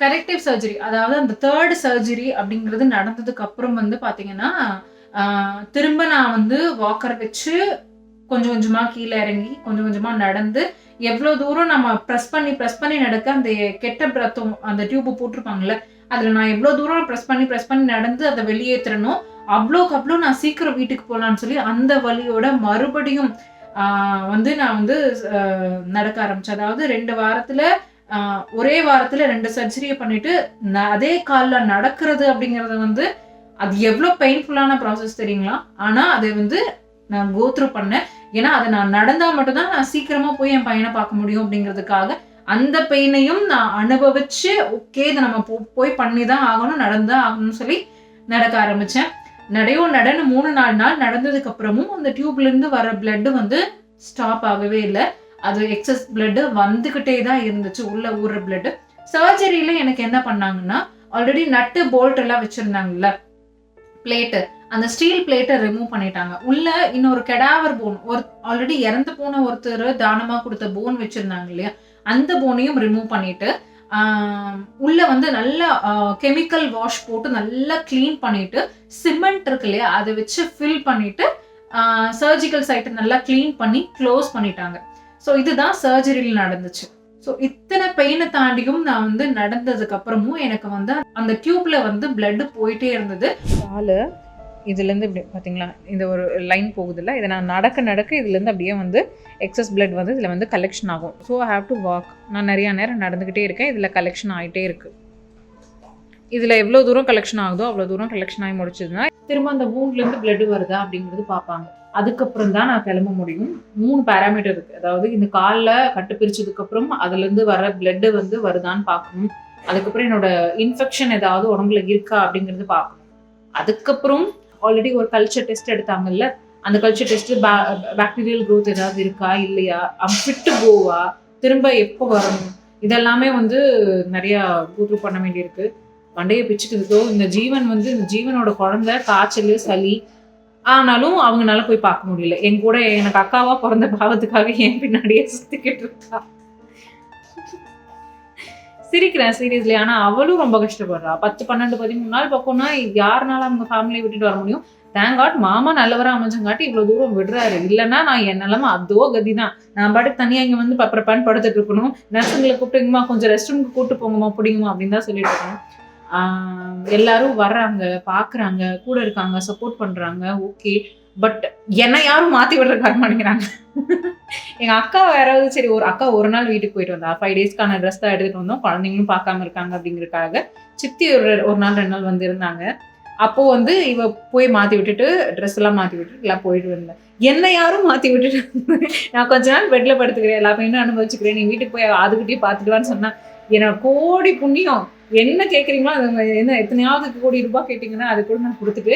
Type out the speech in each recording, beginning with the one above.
Corrective surgery அதாவது அந்த third surgery அப்படிங்கிறது நடந்ததுக்கு அப்புறம் வந்து பார்த்தீங்கன்னா ஆஹ், திரும்ப நான் வந்து வாக்கர் வச்சு கொஞ்சம் கொஞ்சமா கீழே இறங்கி கொஞ்சம் கொஞ்சமா நடந்து எவ்வளோ தூரம் நம்ம ப்ரெஸ் பண்ணி ப்ரெஸ் பண்ணி நடக்க அந்த கெட்ட பிரத்தம் அந்த டியூப் போட்டிருப்பாங்கல்ல அதில் நான் எவ்வளோ தூரம் ப்ரெஸ் பண்ணி ப்ரெஸ் பண்ணி நடந்து அதை வெளியேற்றணும் அவ்வளோக்கு அவ்வளோ நான் சீக்கிரம் வீட்டுக்கு போகலான்னு சொல்லி அந்த வழியோட மறுபடியும் வந்து நான் வந்து நடக்க ஆரம்பிச்சேன். அதாவது ரெண்டு வாரத்துல ஒரே வாரத்துல ரெண்டு சர்ஜரியை பண்ணிட்டு ந- அதே காலில் நடக்கிறது அப்படிங்கிறது வந்து அது எவ்வளோ பெயின்ஃபுல்லான ப்ராசஸ் தெரியுங்களா? ஆனால் அதை வந்து நான் கோத்ரூ பண்ணேன். ஏன்னா அதை நான் நடந்தால் மட்டும்தான் நான் சீக்கிரமாக போய் என் பையனை பார்க்க முடியும் அப்படிங்கிறதுக்காக அந்த பெயினையும் நான் அனுபவிச்சு ஓகே இதை நம்ம போ- போய் பண்ணி தான் ஆகணும் நடந்துதான் ஆகணும்னு சொல்லி நடக்க ஆரம்பித்தேன் நடையோ நடன்னு மூணு நாலு நாள் நடந்ததுக்கு அப்புறமும் அந்த டியூப்லேருந்து வர பிளட்டு வந்து ஸ்டாப் ஆகவே இல்லை. அது எக்ஸஸ் பிளட்டு வந்துக்கிட்டே தான் இருந்துச்சு உள்ள ஊறுற பிளட்டு சர்ஜரியில எனக்கு என்ன பண்ணாங்கன்னா ஆல்ரெடி நட்டு போல்ட் எல்லாம் வச்சிருந்தாங்கல்ல பிளேட்டு அந்த ஸ்டீல் பிளேட்டை ரிமூவ் பண்ணிட்டாங்க. உள்ள இன்னொரு கெடாவர் போன் ஒரு ஆல்ரெடி இறந்து போன ஒருத்தர் தானமா கொடுத்த போன் வச்சிருந்தாங்க இல்லையா அந்த போனையும் ரிமூவ் பண்ணிட்டு உள்ள வந்து நல்லா கெமிக்கல் வாஷ் போட்டு நல்லா க்ளீன் பண்ணிட்டு சிமெண்ட் இருக்கு இல்லையா அதை வச்சு ஃபில் பண்ணிட்டு சர்ஜிக்கல் சைட்டை நல்லா க்ளீன் பண்ணி க்ளோஸ் பண்ணிட்டாங்க. ஸோ இதுதான் சர்ஜரியில் நடந்துச்சு. ஸோ இத்தனை பெயினை தாண்டியும் நான் வந்து நடந்ததுக்கு அப்புறமும் எனக்கு வந்து அந்த டியூப்ல வந்து blood போயிட்டே இருந்தது. காலு இதுலேருந்து இப்படி பார்த்தீங்களா? இந்த ஒரு லைன் போகுதுல்ல? இதை நான் நடக்க நடக்க இதுலேருந்து அப்படியே வந்து எக்ஸஸ் blood வந்து இதில் வந்து கலெக்ஷன் ஆகும். So I have to walk நான் நிறையா நேரம் நடந்துக்கிட்டே இருக்கேன். இதில் கலெக்ஷன் ஆகிட்டே இருக்கு. இதில் எவ்வளோ தூரம் கலெக்ஷன் ஆகுதோ அவ்வளோ தூரம் கலெக்ஷன் ஆகி முடிச்சதுன்னா திரும்ப அந்த woundலேருந்து blood வருதா அப்படிங்கிறது பார்ப்பாங்க. அதுக்கப்புறம் தான் நான் கிளம்ப முடியும். மூணு பேராமீட்டர் இருக்கு. அதாவது இந்த காலில் கட்டு பிரிச்சதுக்கப்புறம் அதுலேருந்து வர பிளட்டு வந்து வருதான்னு பார்க்கணும். அதுக்கப்புறம் என்னோட இன்ஃபெக்ஷன் ஏதாவது உடம்புல இருக்கா அப்படிங்கிறது பார்க்கணும். அதுக்கப்புறம் ஆல்ரெடி ஒரு கல்ச்சர் டெஸ்ட் எடுத்தாங்கல்ல அந்த கல்ச்சர் டெஸ்ட் பாக்டீரியல் க்ரோத் ஏதாவது இருக்கா இல்லையா? ஃபிட்டு கோவா திரும்ப எப்போ வரணும்? இதெல்லாமே வந்து நிறையா கூட்டு பண்ண வேண்டியிருக்கு. மண்டையை பிச்சுக்கிறதுக்கோ இந்த ஜீவன் வந்து இந்த ஜீவனோட குழந்தை காய்ச்சல் சளி ஆனாலும் அவங்கனால போய் பார்க்க முடியல. என் கூட எனக்கு அக்காவா பிறந்த பாவத்துக்காக என் பின்னாடியே சுத்திக்கிட்டு இருக்கா. சிரிக்கிறேன் சீரியஸ்லி. ஆனா அவளும் ரொம்ப கஷ்டப்படுறா. பத்து பன்னெண்டு பதிமூணு நாள் பக்கம்னா யாருனால அவங்க ஃபேமிலியை விட்டுட்டு வர முடியும்? தேங்க் காட் மாமா நல்லவரா அமைஞ்சங்காட்டி இவ்வளவு தூரம் விடுறாரு. இல்லைன்னா நான் என் நிலமை அதோ கதி தான் நான் பாட்டுக்கு தனியா இங்க வந்து பப்பரப்பான்னு படுத்துட்டு இருக்கணும். நர்ஸுங்களை கூப்பிட்டுங்கம்மா கொஞ்சம் ரெஸ்ட் ரூமுக்கு கூட்டு போங்கம்மா பிடிங்கம்மா அப்படின்னு தான் சொல்லிட்டு இருக்கேன் எல்லாரும் வர்றாங்க பார்க்குறாங்க கூட இருக்காங்க சப்போர்ட் பண்ணுறாங்க ஓகே பட் என்னை யாரும் மாற்றி விடுறதுக்கு வர மாட்டேங்கிறாங்க. எங்கள் அக்கா யாராவது சரி ஒரு அக்கா ஒரு நாள் வீட்டுக்கு போயிட்டு வந்தா ஃபைவ் டேஸ்க்கான ட்ரெஸ் தான் எடுத்துகிட்டு வந்தோம் குழந்தைங்களும் பார்க்காம இருக்காங்க அப்படிங்கிறதுக்காக சித்தி ஒரு ஒரு நாள் ரெண்டு நாள் வந்து இருந்தாங்க வந்து இவ போய் மாற்றி விட்டுட்டு ட்ரெஸ் எல்லாம் மாற்றி விட்டுட்டு எல்லாம் போயிட்டு வந்தேன். என்னை யாரும் மாற்றி விட்டுட்டு நான் கொஞ்ச நாள் பெட்டில் படுத்துக்கிறேன் எல்லா பையனும் அனுபவிச்சுக்கிறேன் நீ வீட்டுக்கு போய் அதுக்கிட்டே பார்த்துட்டு சொன்னா என்னோட கோடி புண்ணியம். என்ன கேட்குறீங்களோ அது என்ன எத்தனையாவது கோடி ரூபாய் கேட்டிங்கன்னா அது கூட நான் கொடுத்துட்டு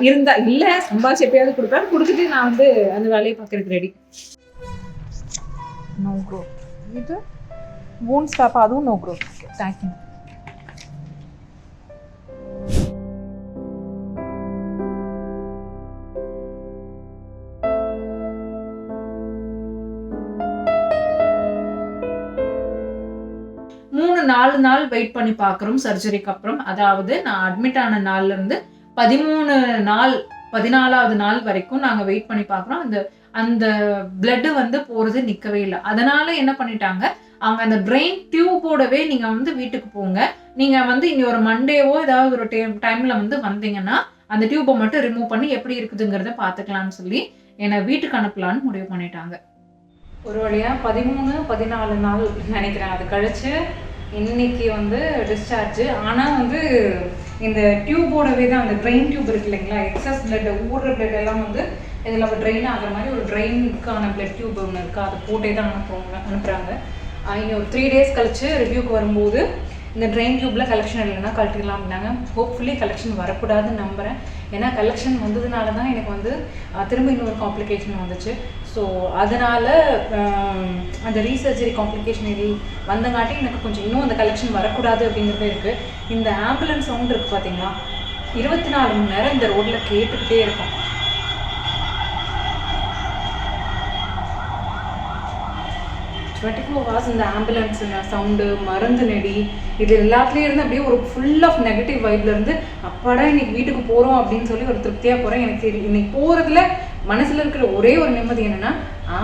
இருந்தால் இருந்தா இல்ல சம்பாதிச்சு எப்பயாவது கொடுப்பேன். கொடுத்துட்டு நான் வந்து அந்த வேலையை பார்க்கறதுக்கு ரெடி நோ க்ரோ இது போன் ஸ்டாப் அதுவும் நோ க்ரோ தேங்க்யூ நாலு நாள் வெயிட் பண்ணி பார்க்குறோம் சர்ஜரிக்கு அப்புறம். அதாவது நான் அட்மிட் ஆன நாள்லேருந்து பதிமூணு நாள் பதினாலாவது நாள் வரைக்கும் நாங்கள் வெயிட் பண்ணி பார்க்குறோம் அந்த அந்த பிளட்டு வந்து போகிறது நிற்கவே இல்லை. அதனால என்ன பண்ணிட்டாங்க? அவங்க அந்த பிரெயின் டியூபோடவே நீங்கள் வந்து வீட்டுக்கு போங்க. நீங்கள் வந்து இனி ஒரு மண்டேவோ ஏதாவது ஒரு டைம் டைமில் வந்து வந்தீங்கன்னா அந்த டியூப்பை மட்டும் ரிமூவ் பண்ணி எப்படி இருக்குதுங்கிறத பார்த்துக்கலாம்னு சொல்லி என்னை வீட்டுக்கு அனுப்பலான்னு முடிவு பண்ணிட்டாங்க. ஒரு வழியாக பதிமூணு பதினாலு நாள் நினைக்கிறேன். அது கழிச்சு இன்னைக்கு வந்து டிஸ்சார்ஜ் ஆனால் வந்து இந்த டியூபோடவே தான் அந்த ட்ரெயின் டியூப் இருக்கு இல்லைங்களா? எக்ஸஸ் பிளட் ஊடுற பிளட் எல்லாம் வந்து இதில் ட்ரெயின் ஆகிற மாதிரி ஒரு ட்ரெயினுக்கான பிளட் டியூப் ஒன்று இருக்கா. அதை போட்டே தான் அனுப்புவாங்க அனுப்புகிறாங்க இன்னும் ஒரு த்ரீ டேஸ் கழிச்சு ரிவ்யூக்கு வரும்போது இந்த ட்ரெயின் டியூப்பில் கலெக்ஷன் இல்லைன்னா கழட்டிடலாம் அப்படின்னாங்க. ஹோப்ஃபுல்லி கலெக்ஷன் வரக்கூடாதுன்னு நம்புறேன். ஏன்னா கலெக்ஷன் வந்ததுனால தான் எனக்கு வந்து திரும்ப இன்னொரு காம்ப்ளிகேஷன் வந்துச்சு. ஸோ அதனால் um, அந்த ரீசர்ஜரி காம்ப்ளிகேஷன் இது வந்தங்காட்டி எனக்கு கொஞ்சம் இன்னும் அந்த கலெக்ஷன் வரக்கூடாது அப்படிங்கிறது இருக்குது இந்த ஆம்புலன்ஸ் சவுண்ட் இருக்குது பார்த்தீங்களா இருபத்தி நாலு மணி நேரம் இந்த ரோட்டில் கேட்டுக்கிட்டே இருக்கும். டுவெண்ட்டி ஃபோர் ஹவர்ஸ் இந்த ஆம்புலன்ஸ் சவுண்டு மருந்து நெடி இது எல்லாத்துலேயும் இருந்து அப்படியே ஒரு ஃபுல் ஆஃப் நெகட்டிவ் வைப்லேருந்து அப்பாடா இன்னைக்கு வீட்டுக்கு போகிறோம் அப்படின்னு சொல்லி ஒரு திருப்தியாக போகிறேன் எனக்கு சரி இன்னைக்கு போகிறதுல மனசில் இருக்கிற ஒரே ஒரு நிம்மதி என்னன்னா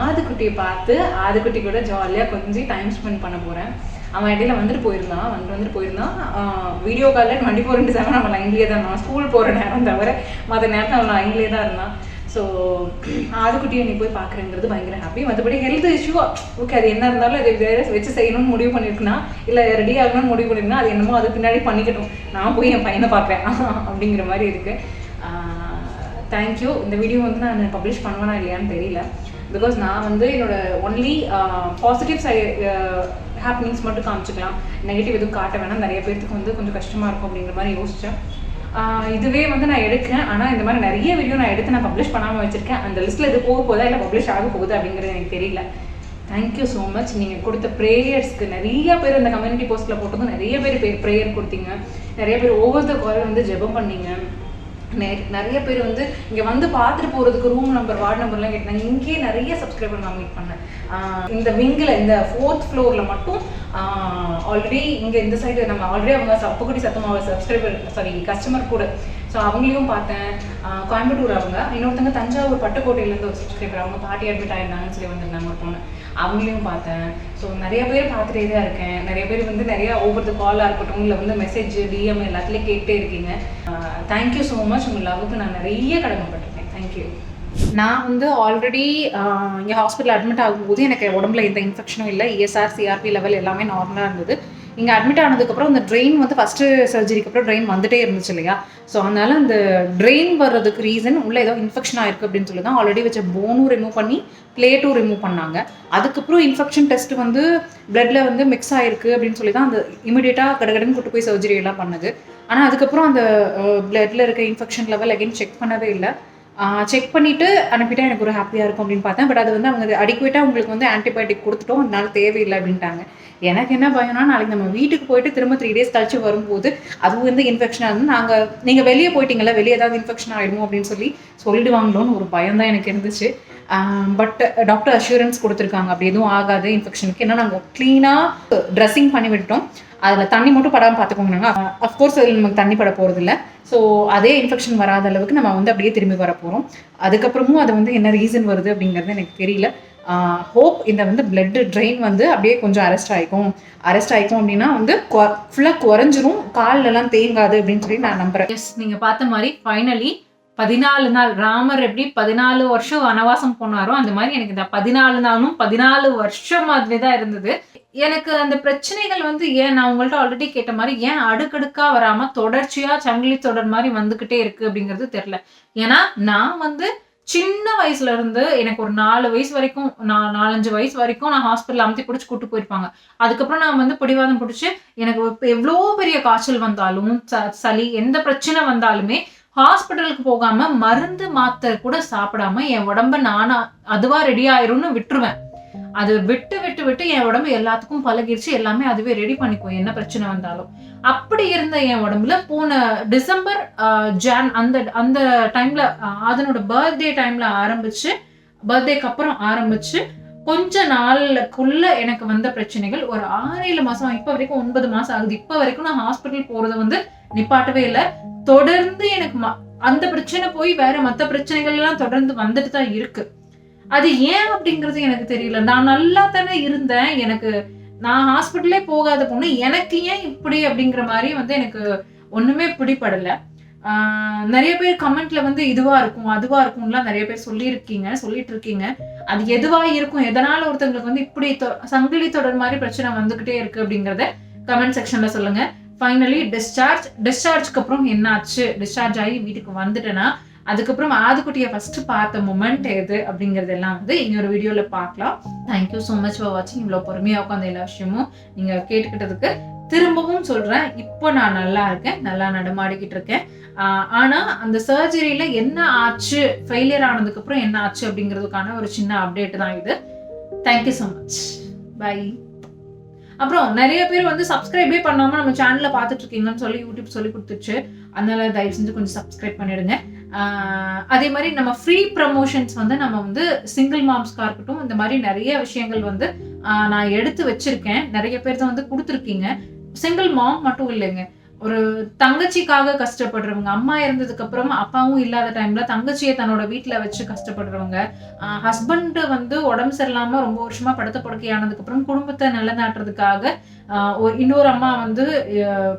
ஆதுக்குட்டியை பார்த்து ஆதுக்குட்டி கூட ஜாலியாக கொஞ்சம் டைம் ஸ்பெண்ட் பண்ண போகிறேன் அவன் இடையில வந்துட்டு போயிருந்தான் வந்துட்டு வந்துட்டு போயிருந்தான். வீடியோ காலில் டுவெண்ட்டி ஃபோர் இன்ட்டு செவன் அவன் லைன்லேயே தான் இருந்தான். ஸ்கூல் போகிற நேரம் தவிர மற்ற நேரத்தில் அவன் லைன்லேயே தான் இருந்தான். ஸோ ஆதுக்குட்டியை நீ போய் பார்க்குறேங்கிறது பயங்கர ஹாப்பி மற்றபடி ஹெல்த் இஷ்யூ ஓகே அது என்ன இருந்தாலும் அதை வேற வச்சு செய்யணும்னு முடிவு பண்ணியிருக்குன்னா இல்லை ரெடி ஆகணும்னு முடிவு பண்ணியிருக்குன்னா அது என்னமோ அது பின்னாடி பண்ணிக்கட்டும். நான் போய் என் பையனை பார்க்குறேன். அப்படிங்கிற மாதிரி இருக்குது தேங்க்யூ இந்த வீடியோ வந்து நான் பப்ளிஷ் பண்ணுவேனா இல்லையான்னு தெரியல. பிகாஸ் நான் வந்து என்னோட ஒன்லி பாசிட்டிவ் சை ஹாப்பினிங்ஸ் மட்டும் காமிச்சிக்கலாம். நெகட்டிவ் எதுவும் காட்ட வேணாம். நிறைய பேர்த்துக்கு வந்து கொஞ்சம் கஷ்டமாக இருக்கும் அப்படிங்கிற மாதிரி யோசித்தேன் இதுவே வந்து நான் எடுக்கிறேன். ஆனால் இந்த மாதிரி நிறைய வீடியோ நான் எடுத்து நான் பப்ளிஷ் பண்ணாமல் வச்சுருக்கேன். அந்த லிஸ்ட்டில் இது போக போதா இல்லை பப்ளிஷ் ஆக போகுது அப்படிங்கிறது எனக்கு தெரியல. தேங்க்யூ ஸோ மச் நீங்கள் கொடுத்த ப்ரேயர்ஸ்க்கு நிறைய பேர் அந்த கம்யூனிட்டி போஸ்ட்டில் போட்டதும் நிறைய பேர் ப்ரேயர் கொடுத்தீங்க. நிறைய பேர் ஓவர் த வந்து ஜெபம் பண்ணீங்க. நிறைய பேர் வந்து இங்கே வந்து பார்த்துட்டு போகிறதுக்கு ரூம் நம்பர் வார்டு நம்பர்லாம் கேட்டாங்க இங்கேயே நிறைய சப்ஸ்கிரைபர் நான் மீட் பண்ணேன். இந்த விங்கில் இந்த ஃபோர்த் ஃப்ளோரில் மட்டும் ஆல்ரெடி இங்கே இந்த சைடு நம்ம ஆல்ரெடி அவங்க சப்புக்குடி சத்தமாக சப்ஸ்கிரைபர் சாரி கஸ்டமர் கூட ஸோ அவங்களையும் பார்த்தேன். கோயம்புத்தூர் அவங்க. இன்னொருத்தங்க தஞ்சாவூர் பட்டுக்கோட்டையிலேருந்து ஒரு சப்ஸ்கிரைபர் அவங்க பாட்டி அட்மிட் ஆயிருந்தாங்கன்னு சொல்லி வந்திருந்தாங்க ஒரு பொண்ணு. அவங்களையும் பார்த்தேன். ஸோ நிறைய பேர் பார்த்துட்டே தான் இருக்கேன். நிறைய பேர் வந்து நிறைய ஒவ்வொரு காலாக இருக்கட்டும் இல்லை வந்து மெசேஜ் டிஎம் எல்லாத்துலேயும் கேட்டே இருக்கீங்க. தேங்க்யூ ஸோ மச் உங்கள் லவ்வுக்கு நான் நிறைய கடமைப்பட்டிருக்கேன் தேங்க்யூ நான் வந்து ஆல்ரெடி இங்கே ஹாஸ்பிட்டல் அட்மிட் ஆகும்போது எனக்கு உடம்புல எந்த இன்ஃபெக்ஷனும் இல்லை. இஎஸ்ஆர் சிஆர்பி லெவல் எல்லாமே நார்மலாக இருந்தது. இங்கே அட்மிட் ஆனதுக்கப்புறம் அந்த ட்ரெயின் வந்து ஃபஸ்ட்டு சர்ஜரிக்கு அப்புறம் ட்ரெயின் வந்துட்டே இருந்துச்சு இல்லையா? ஸோ அதனால அந்த ட்ரெயின் வர்றதுக்கு ரீசன் உள்ள ஏதோ இன்ஃபெக்ஷன் ஆயிருக்கு அப்படின்னு சொல்லி தான் ஆல்ரெடி வச்ச போனும் ரிமூவ் பண்ணி பிளேட்டும் ரிமூவ் பண்ணாங்க. அதுக்கப்புறம் இன்ஃபெக்ஷன் டெஸ்ட் வந்து பிளட்ல வந்து மிக்ஸ் ஆயிருக்கு அப்படின்னு சொல்லி தான் அந்த இமிடியேட்டாக கடகடன்னு கூட்டு போய் சர்ஜரி எல்லாம் பண்ணுது. ஆனால் அதுக்கப்புறம் அந்த பிளட்ல இருக்க இன்ஃபெக்ஷன் லெவல் அகைன் செக் பண்ணவே இல்லை. செக் பண்ணிவிட்டு அனுப்பிட்டா எனக்கு ஒரு ஹாப்பியாக இருக்கும் அப்படின்னு பார்த்தேன். பட் அது வந்து அவங்க அடிக்குவேட்டாக உங்களுக்கு வந்து ஆன்டிபயோட்டிக் கொடுத்துட்டோம். அதனால தேவையில்லை அப்படின்ட்டாங்க. எனக்கு என்ன பயம்னா நாளைக்கு நம்ம வீட்டுக்கு போயிட்டு திரும்ப த்ரீ டேஸ் கழிச்சு வரும்போது அது வந்து இன்ஃபெக்ஷனாக இருந்து நாங்கள் நீங்கள் வெளியே போயிட்டீங்களா வெளியே ஏதாவது இன்ஃபெக்ஷன் ஆகிடுமோ அப்படின்னு சொல்லி சொல்லிடுவாங்களோன்னு ஒரு பயம் தான் எனக்கு இருந்துச்சு. பட் டாக்டர் அஷூரன்ஸ் கொடுத்துருக்காங்க. அப்படி எதுவும் ஆகாது இன்ஃபெக்ஷனுக்கு ஏன்னா நாங்கள் க்ளீனாக ட்ரெஸ்ஸிங் பண்ணி விட்டோம் அதில் தண்ணி மட்டும் படாமல் பார்த்துக்கோங்க நாங்கள் அஃப்கோர்ஸ் அதில் நமக்கு தண்ணி பட போகிறதில்ல ஸோ அதே இன்ஃபெக்ஷன் வராத அளவுக்கு நம்ம வந்து அப்படியே திரும்பி வர போகிறோம் அதுக்கப்புறமும் அது வந்து என்ன ரீசன் வருது அப்படிங்கிறது எனக்கு தெரியல. ஹோப் இந்த வந்து பிளட் ட்ரெயின் வந்து அப்படியே கொஞ்சம் அரெஸ்ட் ஆகிக்கும் அரெஸ்ட் ஆகிக்கும் அப்படின்னா வந்து ஃபுல்லாக குறைஞ்சிரும். கால்லெல்லாம் தேங்காது அப்படின்னு சொல்லி நான் நம்புகிறேன் எஸ் நீங்கள் பார்த்த மாதிரி ஃபைனலி பதினாலு நாள் ராமர் எப்படி பதினாலு வருஷம் வனவாசம் போனாரோ அந்த மாதிரி எனக்கு இந்த பதினாலு நாளும் பதினாலு வருஷம் மாதிரி தான் இருந்தது. எனக்கு அந்த பிரச்சனைகள் வந்து ஏன் நான் உங்கள்ட்ட ஆல்ரெடி கேட்ட மாதிரி ஏன் அடுக்கடுக்கா வராம தொடர்ச்சியா சங்கிலி தொடர் மாதிரி வந்துகிட்டே இருக்கு அப்படிங்கிறது தெரியல. ஏன்னா நான் வந்து சின்ன வயசுல இருந்து எனக்கு ஒரு நாலு வயசு வரைக்கும் நான் நாலஞ்சு வயசு வரைக்கும் நான் ஹாஸ்பிட்டல் அமுத்தி பிடிச்சி கூட்டு போயிருப்பாங்க. அதுக்கப்புறம் நான் வந்து பிடிவாதம் பிடிச்சி எனக்கு எவ்வளோ பெரிய காய்ச்சல் வந்தாலும் ச- சளி எந்த பிரச்சனை வந்தாலுமே ஹாஸ்பிட்டலுக்கு போகாம மருந்து மாத்திரை கூட சாப்பிடாம என் உடம்ப நானா அதுவா ரெடி ஆயிரும்னு விட்டுருவேன். அது விட்டு விட்டு விட்டு என் உடம்பு எல்லாத்துக்கும் பழகிருச்சு. எல்லாமே அதுவே ரெடி பண்ணிக்கும் என்ன பிரச்சனை வந்தாலும். அப்படி இருந்த என் உடம்புல போன டிசம்பர் ஜான் அந்த அந்த டைம்ல அதனோட பர்த்டே டைம்ல ஆரம்பிச்சு பர்த்டேக்கு அப்புறம் ஆரம்பிச்சு கொஞ்ச நாளுக்குள்ள எனக்கு வந்த பிரச்சனைகள் ஒரு ஆறு ஏழு மாசம் இப்ப வரைக்கும் ஒன்பது மாசம் ஆகுது. இப்ப வரைக்கும் நான் ஹாஸ்பிட்டல் போறதை வந்து நிப்பாட்டவே இல்லை. தொடர்ந்து எனக்கு அந்த பிரச்சனை போய் வேற மத்த பிரச்சனைகள் எல்லாம் தொடர்ந்து வந்துட்டு தான் இருக்கு. அது ஏன் அப்படிங்கிறது எனக்கு தெரியல. நான் நல்லா தானே இருந்தேன். எனக்கு நான் ஹாஸ்பிட்டலே போகாத பொண்ணு. எனக்கு ஏன் இப்படி அப்படிங்கிற மாதிரி வந்து எனக்கு ஒண்ணுமே பிடிபடல. ஆஹ் நிறைய பேர் கமெண்ட்ல வந்து இதுவா இருக்கும் அதுவா இருக்கும்லாம் நிறைய பேர் சொல்லியிருக்கீங்க சொல்லிட்டு இருக்கீங்க அது எதுவா இருக்கும்? எதனால ஒருத்தவங்களுக்கு வந்து இப்படி தொ- சங்கிலி தொடர் மாதிரி பிரச்சனை வந்துகிட்டே இருக்கு அப்படிங்கறத கமெண்ட் செக்ஷன்ல சொல்லுங்க. ஃபைனலி டிஸ்சார்ஜ் டிஸ்சார்ஜ்க்கு அப்புறம் என்னாச்சு? டிஸ்சார்ஜ் ஆகி வீட்டுக்கு வந்துட்டேன்னா அதுக்கப்புறம் ஆதுக்குட்டியை ஃபர்ஸ்ட் பார்த்த மொமெண்ட் எது அப்படிங்கறதெல்லாம் வந்து இன்னொரு வீடியோல பார்க்கலாம். தேங்க்யூ ஸோ மச் ஃபார் வாட்சிங் இவ்வளோ பொறுமையா உட்காந்த எல்லா விஷயமும் நீங்க கேட்டுக்கிட்டதுக்கு திரும்பவும் சொல்றேன். இப்போ நான் நல்லா இருக்கேன். நல்லா நடமாடிக்கிட்டு இருக்கேன். ஆஹ் ஆனா அந்த சர்ஜரியில என்ன ஆச்சு? ஃபெயிலியர் ஆனதுக்கு அப்புறம் என்ன ஆச்சு அப்படிங்கிறதுக்கான ஒரு சின்ன அப்டேட் தான் இது. தேங்க்யூ ஸோ மச் பை அப்புறம் நிறைய பேர் வந்து சப்ஸ்கிரைபே பண்ணாம நம்ம சேனல்ல பார்த்துட்டு இருக்கீங்கன்னு சொல்லி யூடியூப் சொல்லி கொடுத்துச்சு. அதனால தயவு செஞ்சு கொஞ்சம் சப்ஸ்கிரைப் பண்ணிடுங்க. அதே மாதிரி நம்ம ஃப்ரீ ப்ரமோஷன்ஸ் வந்து நம்ம வந்து சிங்கிள் மாம்ஸ்க்காக இருக்கட்டும் இந்த மாதிரி நிறைய விஷயங்கள் வந்து ஆஹ் நான் எடுத்து வச்சிருக்கேன். நிறைய பேர்த்த வந்து கொடுத்துருக்கீங்க. சிங்கிள் மாம் மட்டும் இல்லைங்க. ஒரு தங்கச்சிக்காக கஷ்டப்படுறவங்க அம்மா இறந்ததுக்கு அப்புறம் அப்பாவும் இல்லாத டைம்ல தங்கச்சியை தன்னோட வீட்டில் வச்சு கஷ்டப்படுறவங்க ஹஸ்பண்ட் வந்து உடம்பு சரியில்லாம ரொம்ப வருஷமா படுத்த படுக்கையானதுக்கு அப்புறம் குடும்பத்தை நிலநாட்டுறதுக்காக ஒரு இன்னொரு அம்மா வந்து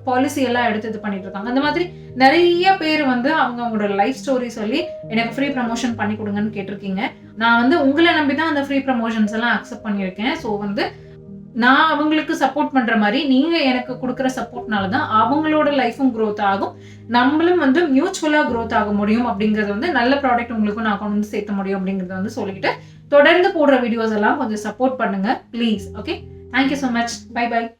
பாலிசி எல்லாம் எடுத்து இது பண்ணிட்டு இருக்காங்க. அந்த மாதிரி நிறைய பேர் வந்து அவங்க அவங்களோட லைஃப் ஸ்டோரி சொல்லி எனக்கு ஃப்ரீ ப்ரமோஷன் பண்ணி கொடுங்கன்னு கேட்டிருக்கீங்க. நான் வந்து உங்களை நம்பி தான் அந்த ஃப்ரீ ப்ரமோஷன்ஸ் எல்லாம் அக்செப்ட் பண்ணியிருக்கேன். ஸோ வந்து நான் அவங்களுக்கு சப்போர்ட் பண்ற மாதிரி நீங்க எனக்கு கொடுக்குற சப்போர்ட்னால தான் அவங்களோட லைஃபும் க்ரோத் ஆகும். நம்மளும் வந்து மியூச்சுவலா க்ரோத் ஆக முடியும் அப்படிங்கறது வந்து நல்ல ப்ராடக்ட் உங்களுக்கும் நான் கொண்டு வந்து சேர்த்த முடியும் அப்படிங்கறத வந்து சொல்லிக்கிட்டு தொடர்ந்து போடுற வீடியோஸ் எல்லாம் கொஞ்சம் சப்போர்ட் பண்ணுங்க please okay thank you so much bye bye